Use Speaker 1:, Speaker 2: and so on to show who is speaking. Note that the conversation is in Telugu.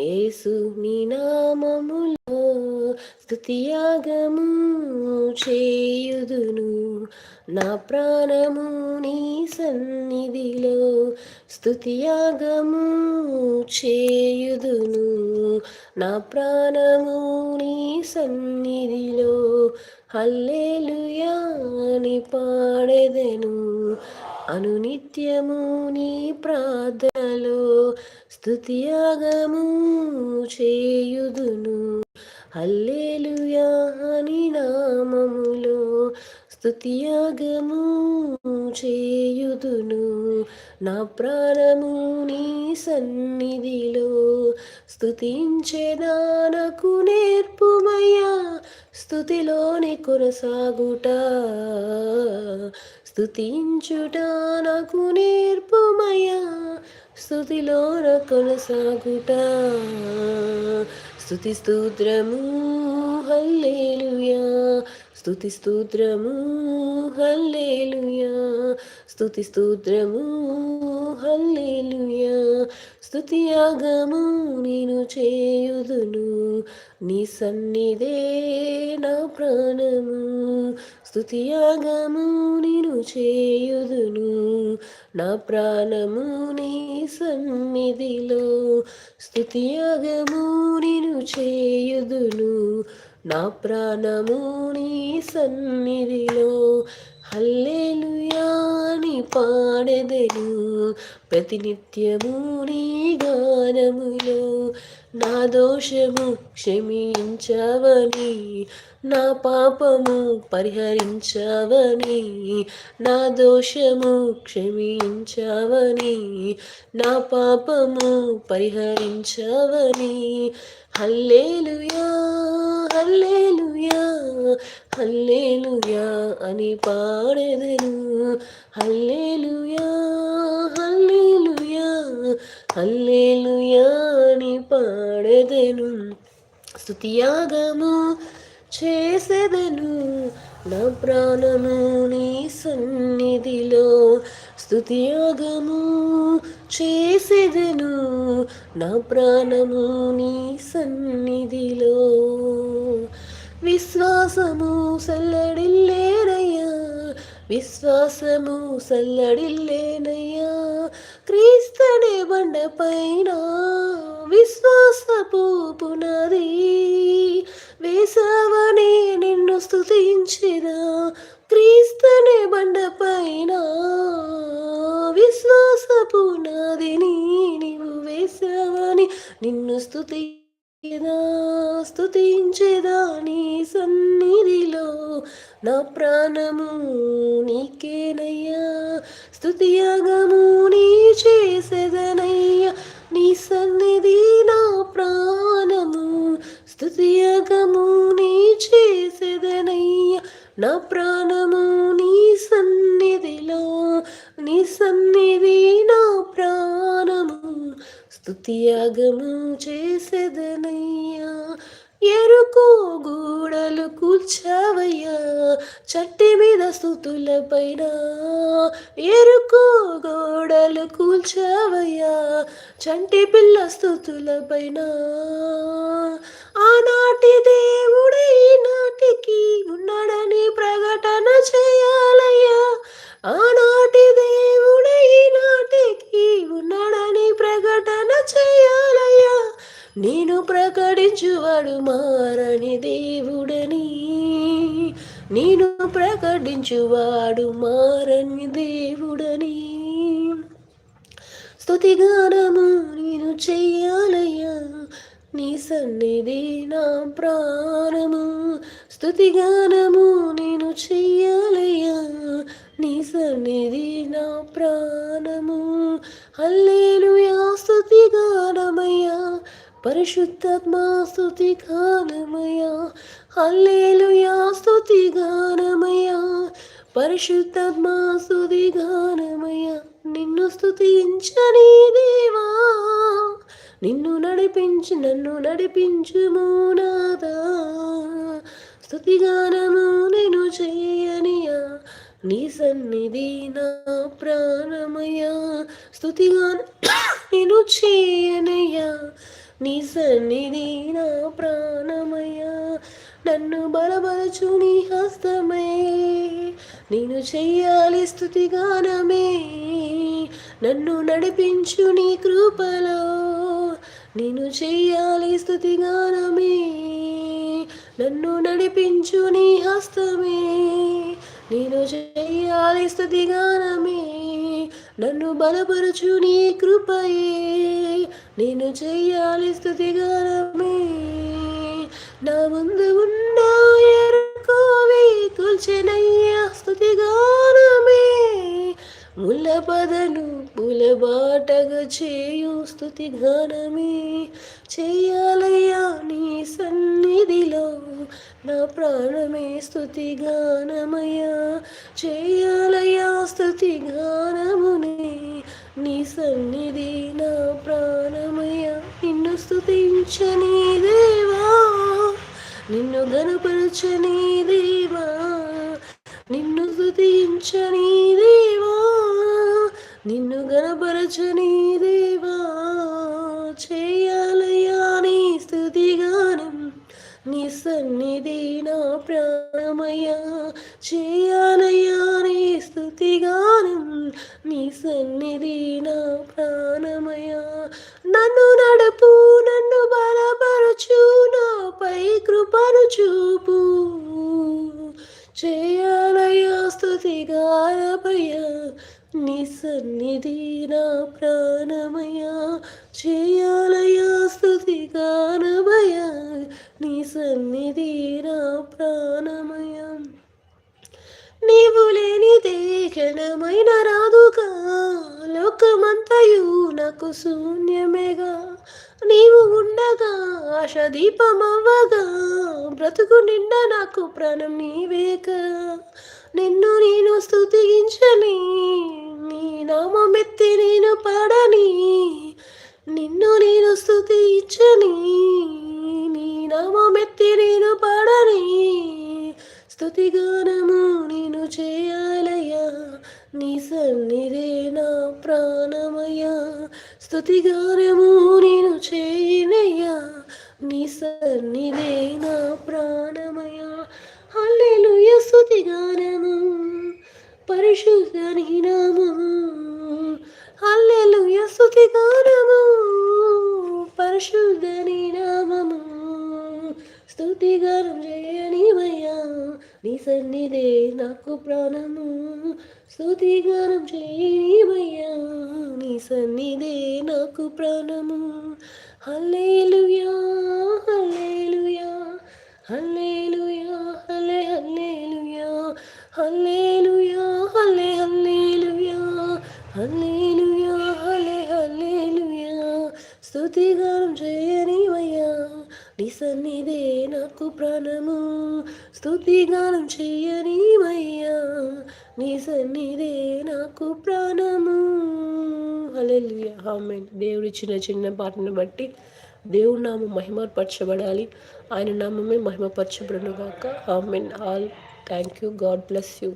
Speaker 1: యేసు నీ నామములో స్తుతియాగము చేయుదును. నా ప్రాణము నీ సన్నిధిలో స్తుతియాగము చేయుదును. నా ప్రాణము నీ సన్నిధిలో హల్లేలుయా అని పాడెదెను. అనునిత్యము నీ ప్రార్థనలో స్థుతియాగము చేయుదును. హల్లేలుయా అని నామములో స్థుతియాగము చేయుదును. నా ప్రాణము నీ సన్నిధిలో స్తుతించేదానకు నేర్ప స్థుతిలోనే కొనసాగుట. స్థుతించుట నాకు నేర్పుమయ్యా. స్థుతిలోన కొనసాగుట. స్థుతి స్తోత్రము హల్లేలుయా. స్తుతి స్తోత్రము హల్లేలుయా. స్తుతి స్తోత్రము హల్లేలుయా. స్తుతి యాగము నేను చేయుదును. నీ సన్నిధే నా ప్రాణము. స్తుతి యాగము నేను చేయుదును. నా ప్రాణము నీ సన్నిధిలో. స్తుతి యాగము నేను చేయుదును. నా ప్రాణము నీ సన్నిధిలో. హల్లే పాడెదను. ప్రతినిత్యము నీ గానములో. నా దోషము క్షమించవని. నా పాపము పరిహరించవని. నా దోషము క్షమించవని. నా పాపము పరిహరించవని. హల్లేలుయా హల్లేలుయా హల్లేలుయా అని పాడెదను. హల్లేలుయా హల్లేలుయా హల్లేలుయా అని పాడెదను. స్తుతియాగము చేసెదను నా ప్రాణము నీ సన్నిధిలో. స్తుతియాగము చేసేదను. నా ప్రాణము నీ సన్నిధిలో. విశ్వాసము సల్లడిల్లేనయ్యా. విశ్వాసము సల్లడిల్లేనయ్యా. క్రీస్తనే బండపైన విశ్వాసపు పునది వేసావనే స్థుతించిన క్రీస్తునే క్రీస్తనే బండపైన విశ్వాసపు నాదిని నీవు వేసావని నిన్ను స్థుతి స్థుతించేదా నీ సన్నిధిలో? నా ప్రాణము నీకేనయ్యా స్థుతియాగము నీ చేసేదనయ్యా నీ సన్ని నా ప్రాణము నీ సన్నిధిలో నీ సన్నిధి నా ప్రాణము. స్థుతియాగము చేసేదనయ్యా ఎరుకో గూడలు కూర్చావయ్యా చట్టి మీద స్థుతుల పైన ఎరుకో గోడలు కూల్చావయ్యా చంటి పిల్ల స్థుతుల పైన దేవుడని నేను ప్రకటించువాడు మారని దేవుడని. స్తుతిగానము నేను చెయ్యాలయ్యా నీ సన్నిధి నా ప్రాణము. స్తుతిగానము నేను చెయ్యాలయ్యా నీ సన్నిధి నా ప్రాణము. హల్లేలుయా స్తుతిగానమయ్యా పరిశుద్ధాత్మా స్థుతి గానమయ్యా. హల్లేలుయా స్తుతి గానమయ్యా. పరిశుద్ధాత్మా స్థుతి గానమయ్యా. నిన్ను స్థుతించని దేవా. నిన్ను నడిపించి నన్ను నడిపించుము నాదా. స్తుతిగానము నేను చేయనియా. నీ సన్నిధి నా ప్రాణమయ్యా. స్తుతిగాన నేను చేయనయ్యా నీ సన్నిధి నా ప్రాణమయ్యా. నన్ను బలపరచు నీ హస్తమే. నేను చెయ్యాలి స్థుతిగానమే. నన్ను నడిపించు నీ కృపలో. నేను చెయ్యాలి స్థుతిగానమే. నన్ను నడిపించు నీ హస్తమే. నేను చెయ్యాలి స్థుతిగానమే. నన్ను బలపరచు నీ కృపయే. నేను చెయ్యాలి స్థుతిగానమే నా ముందు ఉన్న ఎరుకోవి తుల్చెనయ్యా స్థుతిగానమే ములపదను బులబాటగ చేయు స్థుతి గానమే చేయాలయ్యా నీ సన్నిధిలో నా ప్రాణమే స్థుతి గానమయ్యా చేయాలయ్యా స్థుతి గానమునే నీ సన్నిధి నా ప్రాణమయ్యా. నిన్ను స్థుతించని దేవా నిన్ను గనపరచని దేవా గనపరచని దేవా చేయాలయా నీ స్థుతిగానం నీ సన్నిధి ప్రాణమయ నీ సన్నిధి నా ప్రాణమయ్యా నీవు లేనిదే క్షణమైన రాదుగా లోకమంతయు నాకు శూన్యమేగా. నీవు ఉండగా ఆశ దీపమవ్వగా బ్రతుకు నిండా నాకు ప్రాణం నీవేక నిన్ను నేను స్థుతించని నీ నామెత్తి నేను పాడని నిన్ను నేను స్థుతించని నీ నామెత్తి నేను పాడని. స్థుతిగానము నేను చేయాలయ్యా నీ సన్నిధే నా ప్రాణమయ్యా. స్థుతిగానము నేను చేయనయ్యా నీ సన్నిధే నా ప్రాణమయ్యా. హల్లెలూయ స్థుతిగానము పరిశుద్ధ నీ నామము. హల్లెలూయ స్థుతిగానము నీ సన్నిధే నాకు ప్రాణము. స్థుతిగానం చేయమయ్యా. నీ సన్నిధే నాకు ప్రాణము. హల్లేలుయా హల్లేలుయా హల్లేలుయా హల్లే హల్లేలుయా హల్లేలుయా హల్లే హల్లేలుయా హల్లేలుయా హల్లే హల్లేలుయా. స్థుతిగానం చేయనివయ్యా. సన్నిధే నాకు ప్రాణము. స్థుతిగానం చేయనివయ్యా నీ సన్నిధే నాకు ప్రాణము. హల్లెలూయా ఆమేన్. దేవుడి చిన్న చిన్న పాటను బట్టి దేవుడి నామం మహిమపరచబడాలి. ఆయన నామమే మహిమపరచబడను గాక amen. All thank you God bless you.